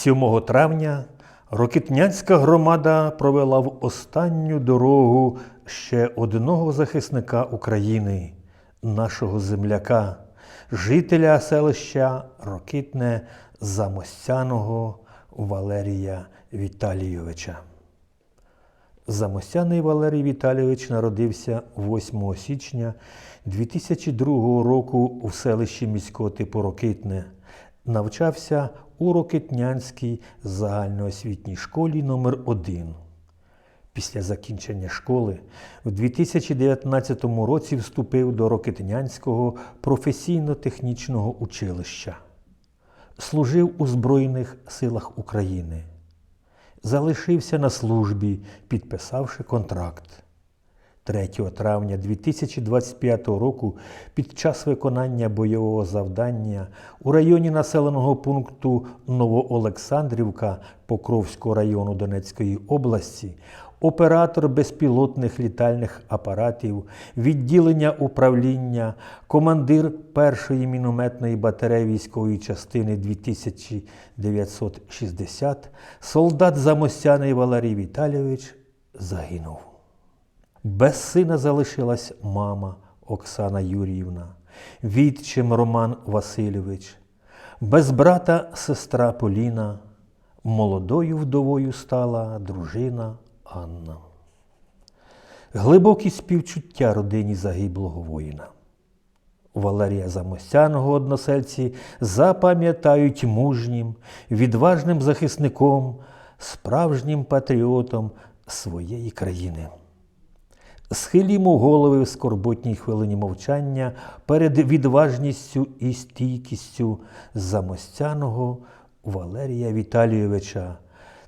7 травня Рокитнянська громада провела в останню дорогу ще одного захисника України, нашого земляка, жителя селища Рокитне Замостяного Валерія Віталійовича. Замостяний Валерій Віталійович народився 8 січня 2002 року у селищі міського типу Рокитне. Навчався у Рокитнянській загальноосвітній школі номер 1 Після закінчення школи в 2019 році вступив до Рокитнянського професійно-технічного училища. Служив у Збройних силах України залишився на службі, підписавши контракт. 3 травня 2025 року під час виконання бойового завдання у районі населеного пункту Новоолександрівка Покровського району Донецької області оператор безпілотних літальних апаратів, відділення управління, командир першої мінометної батареї військової частини 2960, солдат Замостяний Валерій Віталійович загинув. Без сина залишилась мама Оксана Юріївна, відчим Роман Васильович, без брата сестра Поліна, молодою вдовою стала дружина Анна. Глибокі співчуття родині загиблого воїна. Валерія Замостяного односельці запам'ятають мужнім, відважним захисником, справжнім патріотом своєї країни. Схилімо голови в скорботній хвилині мовчання перед відважністю і стійкістю замостяного Валерія Віталійовича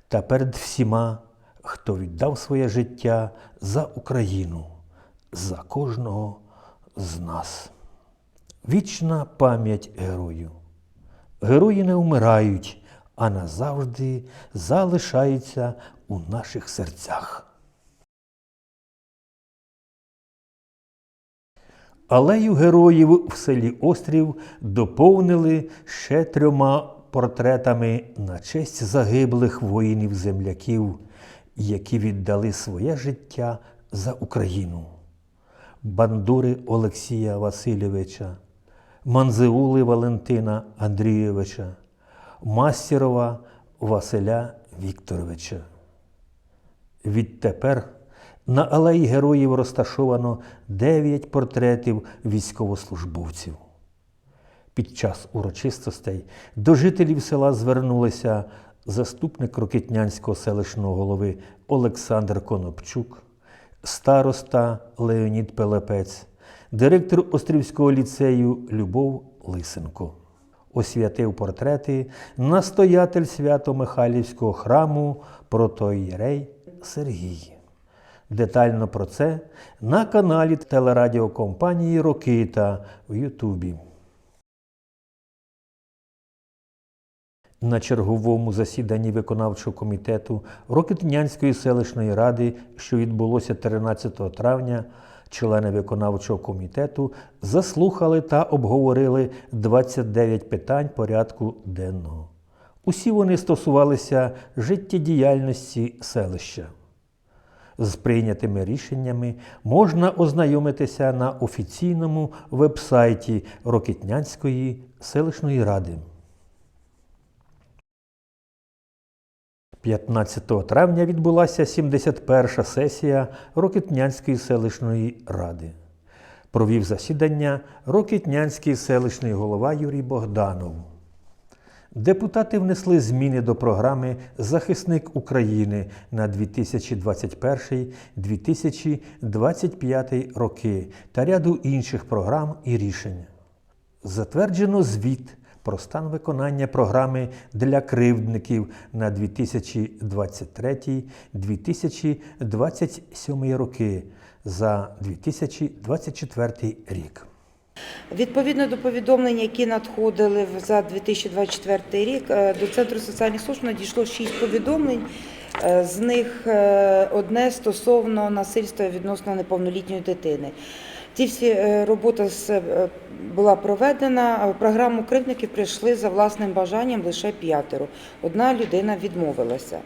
та перед всіма, хто віддав своє життя за Україну, за кожного з нас. Вічна пам'ять герою. Герої не вмирають, а назавжди залишаються у наших серцях. Алею героїв в селі Острів доповнили ще трьома портретами на честь загиблих воїнів-земляків, які віддали своє життя за Україну. Бандури Олексія Васильовича, Манзеули Валентина Андрійовича, Мастєрова Василя Вікторовича. Відтепер на алеї героїв розташовано 9 портретів військовослужбовців. Під час урочистостей до жителів села звернулися заступник Рокитнянського селищного голови Олександр Конопчук, староста Леонід Пелепець, директор Острівського ліцею Любов Лисенко. Освятив портрети настоятель Свято-Михайлівського храму протоїрей Сергій. Детально про це на каналі телерадіокомпанії Рокита в Ютубі. На черговому засіданні виконавчого комітету Рокитнянської селищної ради, що відбулося 13 травня, члени виконавчого комітету заслухали та обговорили 29 питань порядку денного. Усі вони стосувалися життєдіяльності селища. З прийнятими рішеннями можна ознайомитися на офіційному вебсайті Рокитнянської селищної ради. 15 травня відбулася 71-ша сесія Рокитнянської селищної ради. Провів засідання Рокитнянський селищний голова Юрій Богданов. Депутати внесли зміни до програми Захисник України на 2021-2025 роки та ряду інших програм і рішень. Затверджено звіт про стан виконання програми для кривдників на 2023-2027 роки за 2024 рік. Відповідно до повідомлень, які надходили за 2024 рік, е, до Центру соціальних служб надійшло 6 повідомлень. Е, З них е, одне стосовно насильства відносно неповнолітньої дитини. Ці всі робота була проведена. програму кривдників прийшли за власним бажанням лише п'ятеро. Одна людина відмовилася.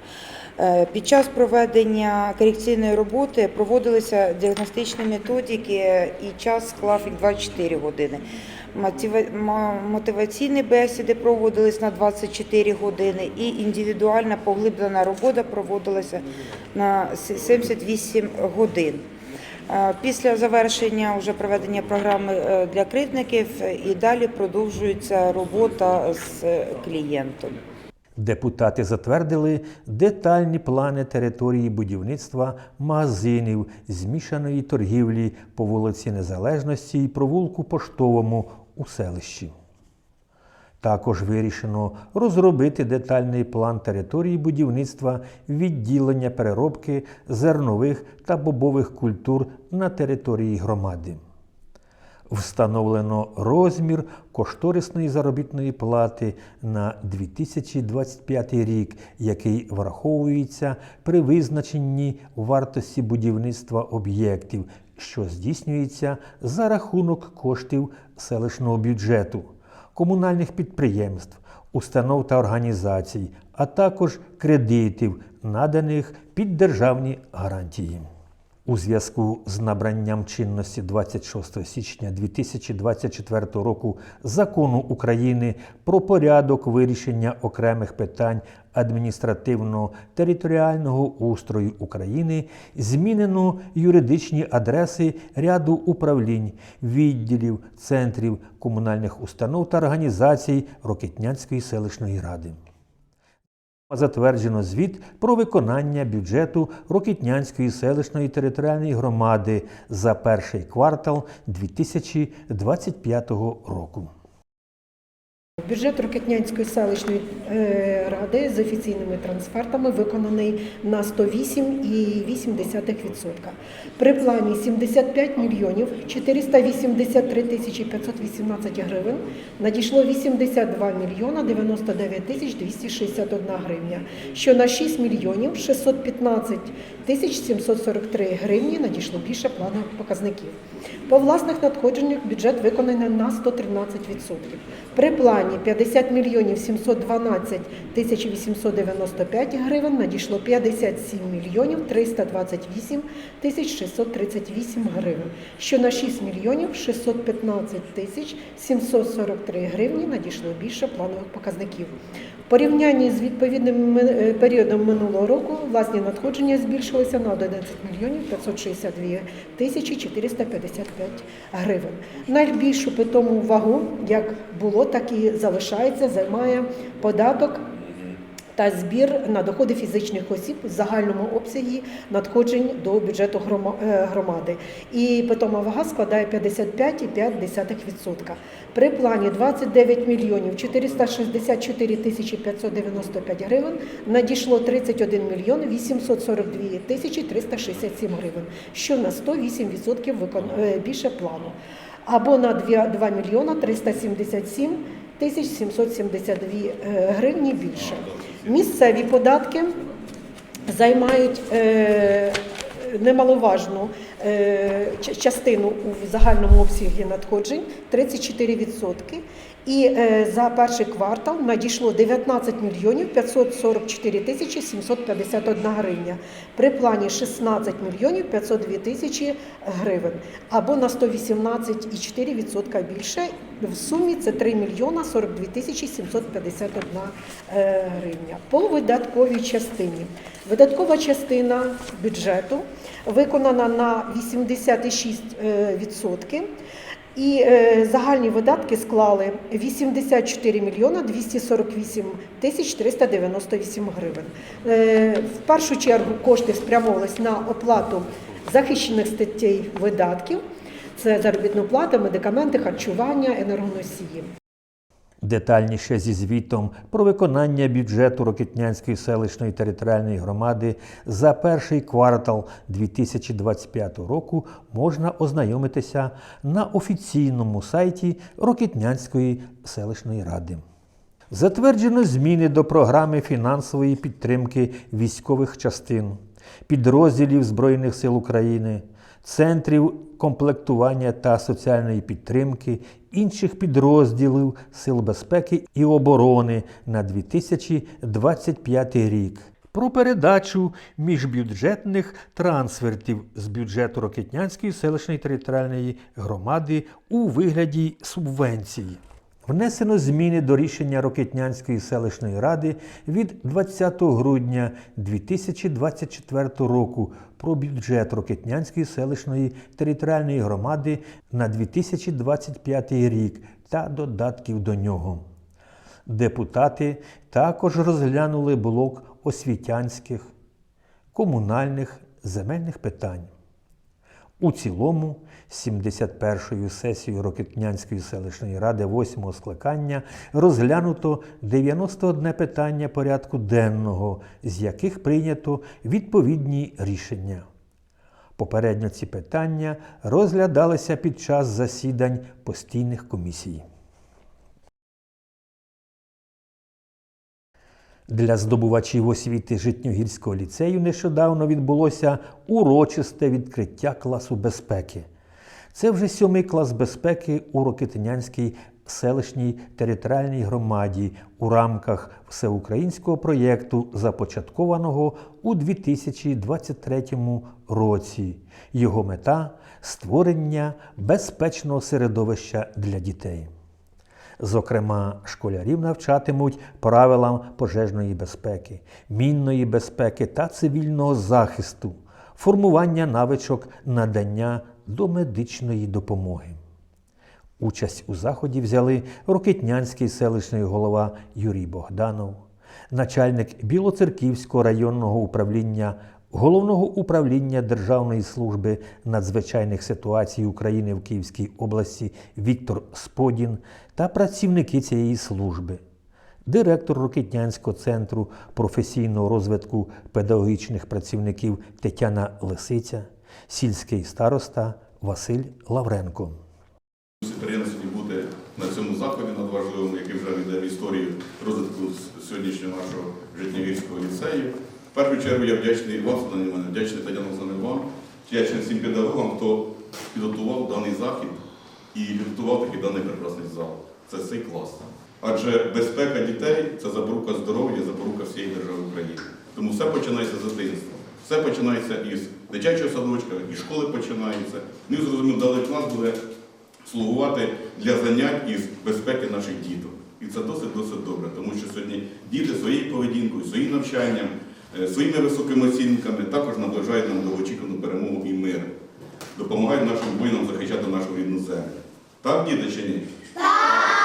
Е, Під час проведення корекційної роботи проводилися діагностичні методики і час склав їх 24 години. Мотиваційні бесіди проводились на 24 години, і індивідуальна поглиблена робота проводилася на 78 годин. Е, Після завершення вже проведення програми е, для кривдників е, і далі продовжується робота з клієнтом. Депутати затвердили детальні плани території будівництва магазинів змішаної торгівлі по вулиці Незалежності і провулку Поштовому у селищі. Також вирішено розробити детальний план території будівництва відділення переробки зернових та бобових культур на території громади. Встановлено розмір кошторисної заробітної плати на 2025 рік, який враховується при визначенні вартості будівництва об'єктів, що здійснюється за рахунок коштів селищного бюджету, комунальних підприємств, установ та організацій, а також кредитів, наданих під державні гарантії. У зв'язку з набранням чинності 26 січня 2024 року закону України про порядок вирішення окремих питань адміністративно-територіального устрою України змінено юридичні адреси ряду управлінь, відділів, центрів комунальних установ та організацій Рокетнянської селищної ради. Затверджено звіт про виконання бюджету Рокітнянської селищної територіальної громади за перший квартал 2025 року. Бюджет Рокетнянської селищної е, ради з офіційними трансфертами виконаний на 108,8%. При плані 75 мільйонів 483 тисячі 518 гривень надійшло 82 мільйона 99 тисяч 261 гривня, що на 6 мільйонів 615 тисяч 743 гривні надійшло більше планових показників. По власних надходженнях бюджет виконаний на 113%. При плані 50 мільйонів 712 тисяч 895 гривень надійшло 57 мільйонів 328 тисяч 638 гривень, що на 6 мільйонів 615 тисяч 743 гривні надійшло більше планових показників. В порівнянні з відповідним е, періодом минулого року власні надходження збільшилися на 11 мільйонів 562 тисячі 455 гривень. Найбільшу питому вагу, як було, так і залишається, займає податок та збір на доходи фізичних осіб в загальному обсягі надходжень до бюджету е, громади. І питома вага складає 55,5%. При плані 29 мільйонів 464 тисячі 595 гривень надійшло 31 мільйон 842 тисячі 367 гривень, що на 108% викон... е, більше плану. Або на 2, 2 мільйона 377 тисяч 772 е, гривні більше. Місцеві податки займають е, немаловажну е, частину у загальному обсязі надходжень 34%. І е, за перший квартал надійшло 19 мільйонів 544 тисячі 751 гривня. При плані 16 мільйонів 502 тисячі гривень або на 118,4% більше. В сумі це 3 мільйона 42 тисячі 751 е, гривня. По видатковій частині. Видаткова частина бюджету виконана на 86%. І е, загальні видатки склали 84 мільйона 248 тисяч 398 гривень. Е, в першу чергу кошти спрямовувалися на оплату захищених статей видатків. Це заробітна плата, медикаменти, харчування, енергоносії. Детальніше зі звітом про виконання бюджету Рокетнянської селищної територіальної громади за перший квартал 2025 року можна ознайомитися на офіційному сайті Рокетнянської селищної ради. Затверджено зміни до програми фінансової підтримки військових частин, підрозділів Збройних сил України, центрів комплектування та соціальної підтримки, інших підрозділів Сил безпеки і оборони на 2025 рік. Про передачу міжбюджетних трансфертів з бюджету Рокетнянської селищної територіальної громади у вигляді субвенції. Внесено зміни до рішення Рокетнянської селищної ради від 20 грудня 2024 року про бюджет Рокетнянської селищної територіальної громади на 2025 рік та додатків до нього. Депутати також розглянули блок освітянських, комунальних земельних питань. У цілому, 71-ю сесією Рокетнянської селищної ради 8-го скликання розглянуто 91 питання порядку денного, з яких прийнято відповідні рішення. Попередньо ці питання розглядалися під час засідань постійних комісій. Для здобувачів освіти Житньогірського ліцею нещодавно відбулося урочисте відкриття класу безпеки. Це вже сьомий клас безпеки у Рокитинянській селищній територіальній громаді у рамках всеукраїнського проєкту, започаткованого у 2023 році. Його мета створення безпечного середовища для дітей. Зокрема, школярів навчатимуть правилам пожежної безпеки, мінної безпеки та цивільного захисту, формування навичок надання домедичної допомоги. Участь у заході взяли Рокитнянський селищний голова Юрій Богданов, начальник Білоцерківського районного управління Головного управління Державної служби надзвичайних ситуацій України в Київській області Віктор Сподін та працівники цієї служби, директор Рокитнянського центру професійного розвитку педагогічних працівників Тетяна Лисиця, сільський староста Василь Лавренко. Бути на цьому заході надважливому, який вже йде в історію розвитку сьогоднішнього нашого житньовірського ліцею. Першу чергу я вдячний вам, Івановна, вдячний Тетяна Олександрівна, вам, вдячний всім педагогам, хто підготував даний захід і підготував такий даний прекрасний зал. Це цей клас. Адже безпека дітей це запорука здоров'я, запорука всієї держави України. Тому все починається з дитинства. Все починається із дитячого садочка, і школи починається. Ну і зрозуміло, клас буде слугувати для занять із безпеки наших діток. І це досить-досить добре, тому що сьогодні діти своєю поведінкою, своїм навчанням, своїми високими оцінками також наближають нам довгоочікувану перемогу і мир, допомагають нашим воїнам захищати нашу рідну землю. Так, діти чи ні? Так!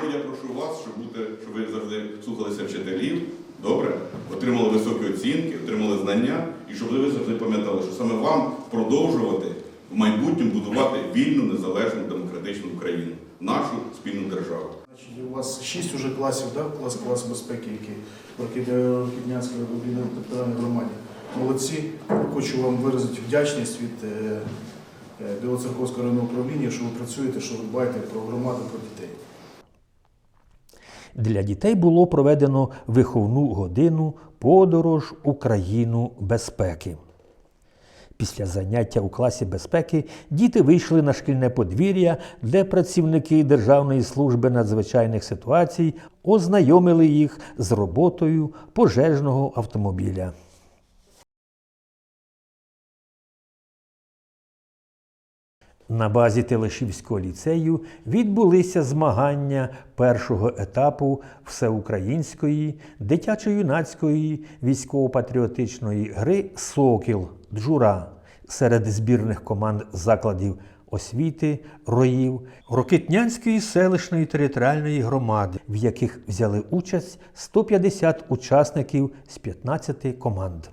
Тому я прошу вас, щоб, бути, щоб ви завжди слухалися вчителів, добре, отримали високі оцінки, отримали знання, і щоб ви завжди пам'ятали, що саме вам продовжувати в майбутньому будувати вільну, незалежну, демократичну Україну, нашу спільну державу. У вас шість уже класів, да? клас клас безпеки, який Рокіднянської об'єднаної територіальній громаді. Молодці. Хочу вам виразити вдячність від е, е, Білоцерковського районного управління, що ви працюєте, що ви дбаєте про громаду, про дітей. Для дітей було проведено виховну годину Подорож у країну безпеки. Після заняття у класі безпеки діти вийшли на шкільне подвір'я, де працівники Державної служби надзвичайних ситуацій ознайомили їх з роботою пожежного автомобіля. На базі Телешівського ліцею відбулися змагання першого етапу всеукраїнської дитячо-юнацької військово-патріотичної гри Сокіл Джура серед збірних команд закладів освіти, роїв Рокитнянської селищної територіальної громади, в яких взяли участь 150 учасників з 15 команд.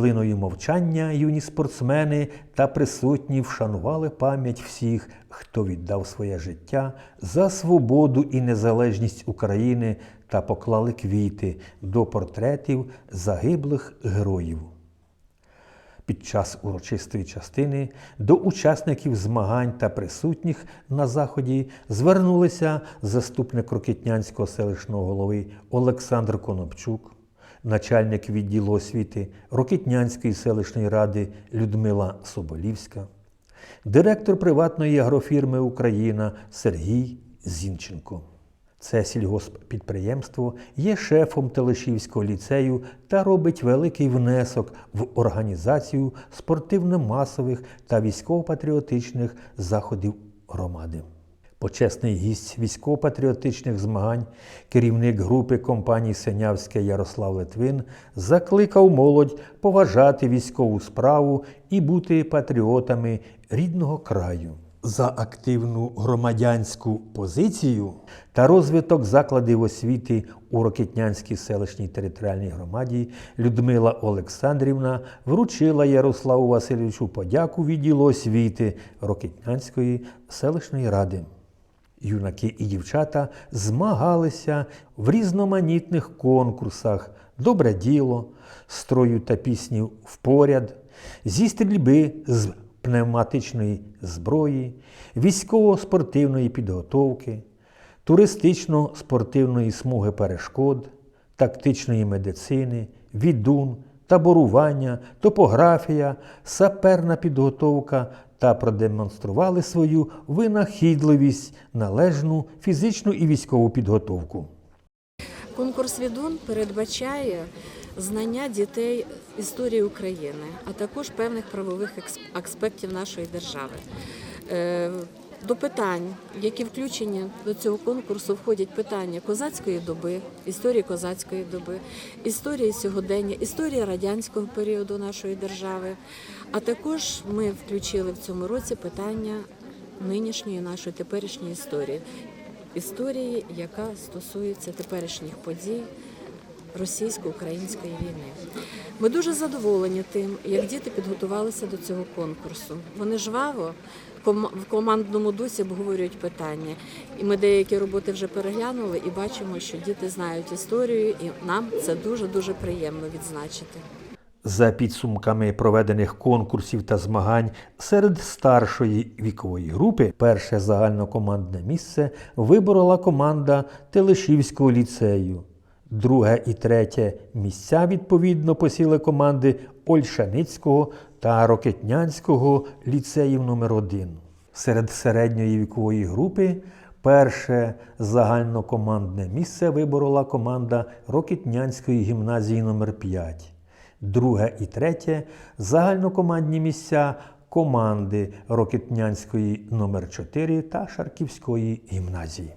Хвилиною мовчання юні спортсмени та присутні вшанували пам'ять всіх, хто віддав своє життя за свободу і незалежність України та поклали квіти до портретів загиблих героїв. Під час урочистої частини до учасників змагань та присутніх на заході звернулися заступник Рокитнянського селищного голови Олександр Конопчук, начальник відділу освіти Рокитнянської селищної ради Людмила Соболівська, директор приватної агрофірми Україна Сергій Зінченко. Це сільгосппідприємство є шефом Телешівського ліцею та робить великий внесок в організацію спортивно-масових та військово-патріотичних заходів громади. Почесний гість військово-патріотичних змагань, керівник групи компанії Синявське Ярослав Литвин закликав молодь поважати військову справу і бути патріотами рідного краю. За активну громадянську позицію та розвиток закладів освіти у Рокитнянській селищній територіальній громаді Людмила Олександрівна вручила Ярославу Васильовичу подяку відділу освіти Рокитнянської селищної ради. Юнаки і дівчата змагалися в різноманітних конкурсах. Добре діло, строю та пісню впоряд, зі стрільби з пневматичної зброї, військово-спортивної підготовки, туристично-спортивної смуги перешкод, тактичної медицини, відун, таборування, топографія, саперна підготовка та продемонстрували свою винахідливість, належну фізичну і військову підготовку. Конкурс «Відун» передбачає знання дітей історії України, а також певних правових аспектів нашої держави. Е, До питань, які включені до цього конкурсу, входять питання козацької доби, історії козацької доби, історії сьогодення, історія радянського періоду нашої держави. А також ми включили в цьому році питання нинішньої нашої теперішньої історії історії, яка стосується теперішніх подій російсько-української війни. Ми дуже задоволені тим, як діти підготувалися до цього конкурсу. Вони жваво в командному дусі обговорюють питання. І ми деякі роботи вже переглянули і бачимо, що діти знають історію, і нам це дуже дуже приємно відзначити. За підсумками проведених конкурсів та змагань серед старшої вікової групи перше загальнокомандне місце виборола команда Телешівського ліцею. Друге і третє місця відповідно посіли команди Ольшаницького та Рокетнянського ліцеїв номер 1 Серед середньої вікової групи перше загальнокомандне місце виборола команда Рокетнянської гімназії номер 5 Друге і третє загальнокомандні місця команди Рокетнянської номер 4 та Шарківської гімназії.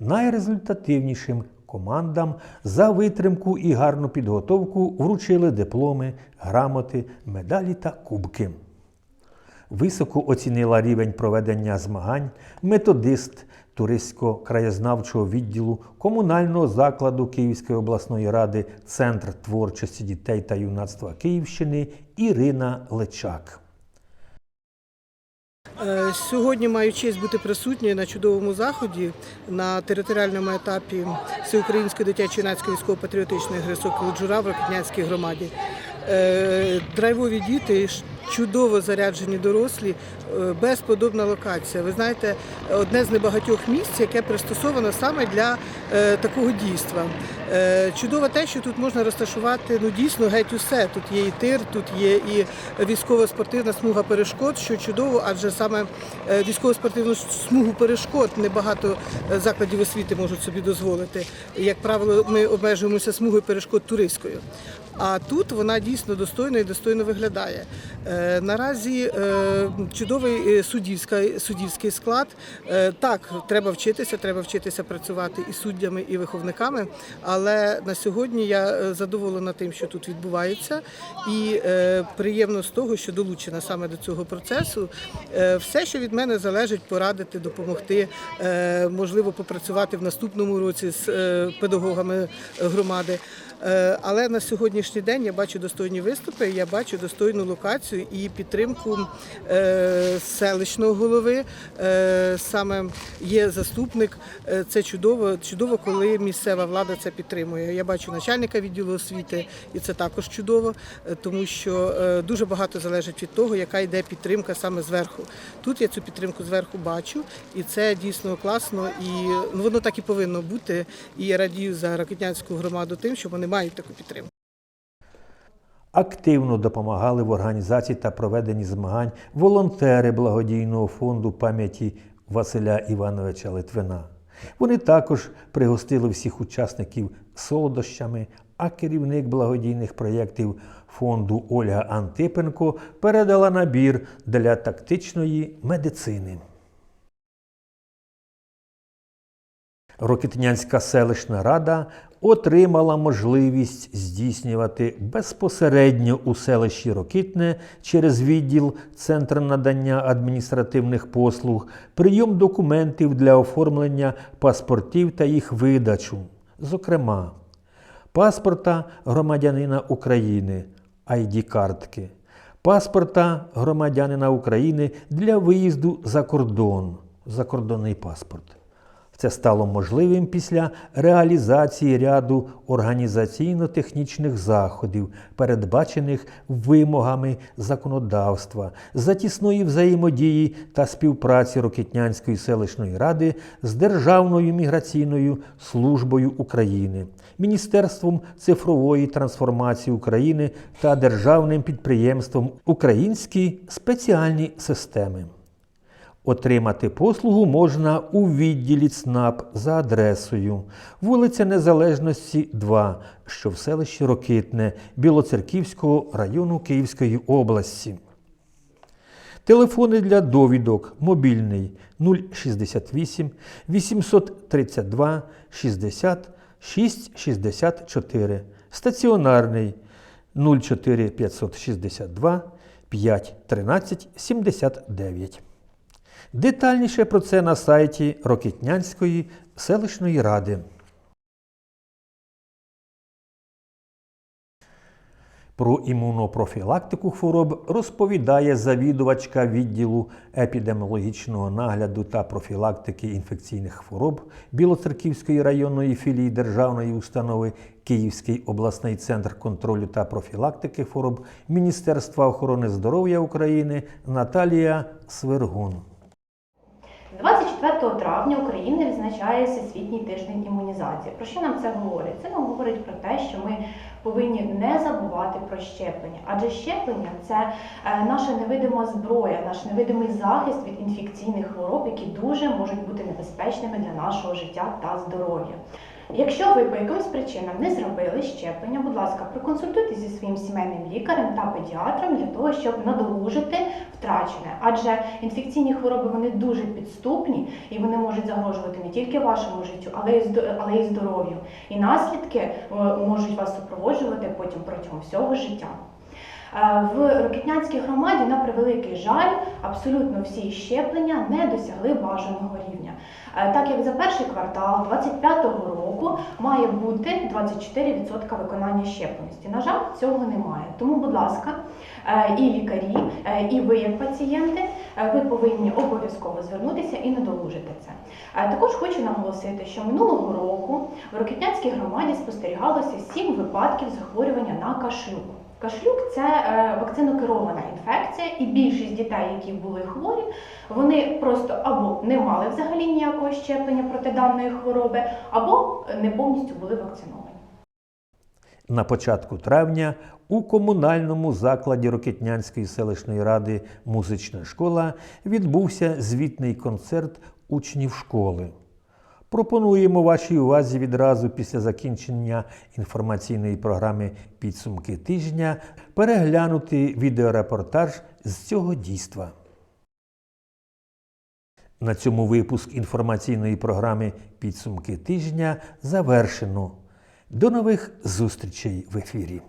Найрезультативнішим командам за витримку і гарну підготовку вручили дипломи, грамоти, медалі та кубки. Високо оцінила рівень проведення змагань методист туристсько-краєзнавчого відділу комунального закладу Київської обласної ради Центр творчості дітей та юнацтва Київщини Ірина Лечак. Е, Сьогодні маю честь бути присутньою на чудовому заході на територіальному етапі Всеукраїнської дитячої юнацької військово-патріотичної гри «Сокол Джура в Рокітнянській громаді. Е, Драйвові діти, чудово заряджені дорослі, е, безподобна локація. Ви знаєте, одне з небагатьох місць, яке пристосовано саме для е, такого дійства. Е, Чудово те, що тут можна розташувати ну дійсно геть усе. Тут є і тир, тут є і військово-спортивна смуга перешкод, що чудово, адже саме військово-спортивну смугу перешкод небагато закладів освіти можуть собі дозволити. Як правило, ми обмежуємося смугою перешкод туристською. А тут вона дійсно достойно і достойно виглядає. Е, Наразі е, чудовий е, суддівська, суддівський склад. Так, треба вчитися, треба вчитися працювати і суддями, і виховниками. Але на сьогодні я задоволена тим, що тут відбувається, і приємно з того, що долучена саме до цього процесу. Все, що від мене залежить, порадити, допомогти, можливо, попрацювати в наступному році з педагогами громади. Е, Але на сьогоднішній день я бачу достойні виступи, я бачу достойну локацію і підтримку е, селищного голови. Е, Саме є заступник. Це чудово, чудово, коли місцева влада це підтримує. Я бачу начальника відділу освіти, і це також чудово, тому що дуже багато залежить від того, яка йде підтримка саме зверху. Тут я цю підтримку зверху бачу, і це дійсно класно. І ну, воно так і повинно бути. І я радію за Ракитнянську громаду тим, що вони мають таку підтримку. Активно допомагали в організації та проведенні змагань волонтери благодійного фонду пам'яті Василя Івановича Литвина. Вони також пригостили всіх учасників солодощами, а керівник благодійних проєктів фонду Ольга Антипенко передала набір для тактичної медицини. Рокитнянська селищна рада отримала можливість здійснювати безпосередньо у селищі Рокитне через відділ Центр надання адміністративних послуг прийом документів для оформлення паспортів та їх видачу, зокрема, паспорта громадянина України, ID-картки, паспорта громадянина України для виїзду за кордон, закордонний паспорт. Це стало можливим після реалізації ряду організаційно-технічних заходів, передбачених вимогами законодавства, за тісної взаємодії та співпраці Рокитнянської селищної ради з Державною міграційною службою України, Міністерством цифрової трансформації України та державним підприємством Українські спеціальні системи. Отримати послугу можна у відділі ЦНАП за адресою вулиця Незалежності, 2, що в селищі Рокитне Білоцерківського району Київської області. Телефони для довідок мобільний 068 832 60 664, стаціонарний 04 562 5 13 79. Детальніше про це на сайті Рокитнянської селищної ради. Про імунопрофілактику хвороб розповідає завідувачка відділу епідеміологічного нагляду та профілактики інфекційних хвороб Білоцерківської районної філії Державної установи Київський обласний центр контролю та профілактики хвороб Міністерства охорони здоров'я України Наталія Свергун. 24 травня Україна відзначає Всесвітній тиждень імунізації. Про що нам це говорить? Це нам говорить про те, що ми повинні не забувати про щеплення, адже щеплення це е, наша невидима зброя, наш невидимий захист від інфекційних хвороб, які дуже можуть бути небезпечними для нашого життя та здоров'я. Якщо ви по якимось причинам не зробили щеплення, будь ласка, проконсультуйтесь зі своїм сімейним лікарем та педіатром для того, щоб надолужити втрачене. Адже інфекційні хвороби вони дуже підступні і вони можуть загрожувати не тільки вашому життю, але й але й здоров'ю. І наслідки е, можуть вас супроводжувати потім протягом всього життя. Е, В Рокитнянській громаді, на превеликий жаль, абсолютно всі щеплення не досягли бажаного рівня. Е, Так як за перший квартал 2025 року має бути 24% виконання щепленості. На жаль, цього немає. Тому, будь ласка, е, і лікарі, е, і ви, як пацієнти, ви повинні обов'язково звернутися і надолужити це. Також хочу наголосити, що минулого року в Рокитнянській громаді спостерігалося 7 випадків захворювання на кашлюк. Кашлюк це е, вакцинокерована інфекція, і більшість дітей, які були хворі, вони просто або не мали взагалі ніякого щеплення проти даної хвороби, або не повністю були вакциновані. На початку травня у комунальному закладі Рокитнянської селищної ради музична школа відбувся звітний концерт учнів школи. Пропонуємо вашій увазі відразу після закінчення інформаційної програми Підсумки тижня переглянути відеорепортаж з цього дійства. На цьому випуск інформаційної програми Підсумки тижня завершено. До нових зустрічей в ефірі.